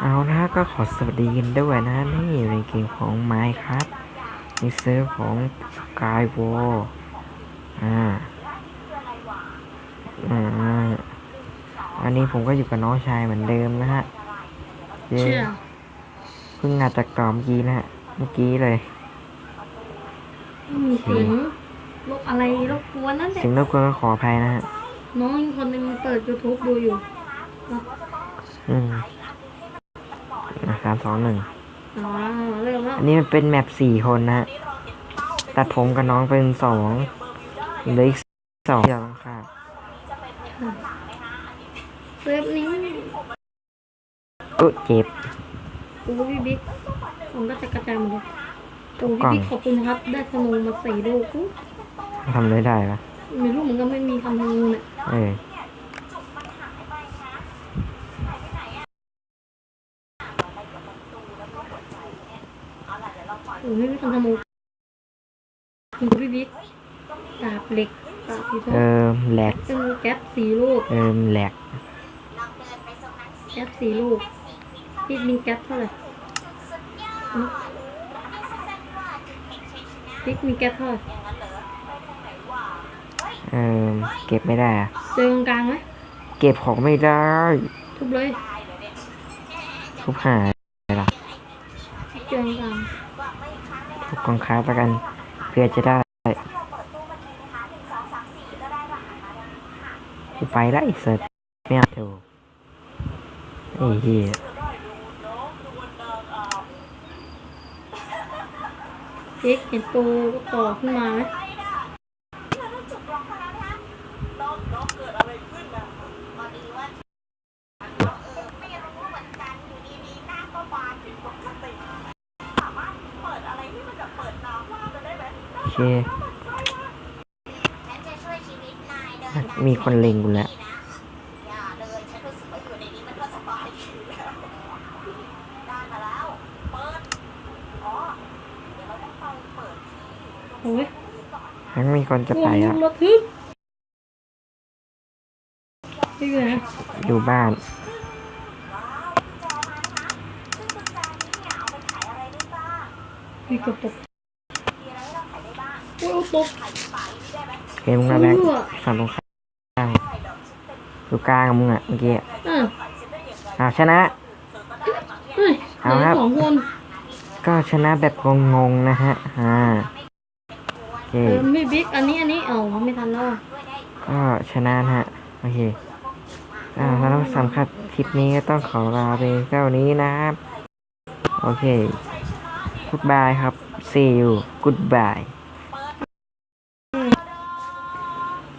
เอานะก็ขอสวัสดีกันด้วยนะนี่ในเกมของไม้ครับในเซิร์ฟของ Skywall อ่าอ่าอันนี้ผมก็อยู่กับน้องชายเหมือนเดิมนะฮะเย้เชื่อเพิ่งงานจากต่อเมื่อกี้นะฮะเมื่อกี้เลยมีเสียงรบอะไรรบกวนนั่นแหละสิ่งรบกวนก็ขออภัยนะฮะน้องอีกคนหนึงเปิด YouTube ดูอยู่อืม สามสองหนึ่งอ๋อเริ่มแล้วอันนี้มันเป็นแมปสี่คนนะฮะตัดผมกับน้องเป็นสองเหลืออีกสองเดียวครับเซฟนี้เออเจ็บโอ้พี่บิ๊กผมก็จะกระจายหมดเลยโอ้กล่องพี่บิ๊กขอบคุณครับ ได้ธนูมาสี่ลูกอุ๊ยทำได้ได้ปะมีลูกเหมือนกันไม่มีทำธนูเนี่ยเออ โอ้ไม่มีทำธนูมีพี่บิ๊กดาบเหล็กดาบพี่ทอเออแหลกเป็นแก๊สสี่ลูกเออแหลกแก๊สสี่ลูกพี่มีแก๊สเท่าไหร่อืมพี่มีแก๊สเท่าไหร่เออเก็บไม่ได้อะเจอกลางๆไหมเก็บของไม่ได้ทุบเลยทุบหายละเจอกลาง ของค้าประกัน เพื่อจะได้ไปแล้วไอ้เสิร์ฟไม่เอาถูกไอ้เหี้ยๆพี่เห็นตัวต่อขึ้นมาไหม เคมีคนเล็งกูแล้วโอ้ยทั้งมีคนจะพวไปกอะมึงระทึกพี่อยู่ไหนอยู่บ้านพี่เกือบตก โอ้ยเอาตกเกมมึงนะแบงค์เออฝั่งตรงข้ามอยู่กลางกับมึงอะเมื่อกี้อะอะอ้าวชนะ เฮ้ยเอาเหลืครับ สองคนก็ชนะแบบงงๆนะฮะ อ่าโอเคเออมีบิ๊กอันนี้อันนี้เอ้าไม่ทันแล้วอะก็ชนะนะฮะ โอเค อ่าแล้วสำคัญคลิปนี้ก็ต้องขอลาไปเท่านี้นะครับ โอเค goodbye ครับ see you goodbye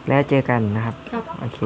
แล้วเจอกันนะครับครับโอเค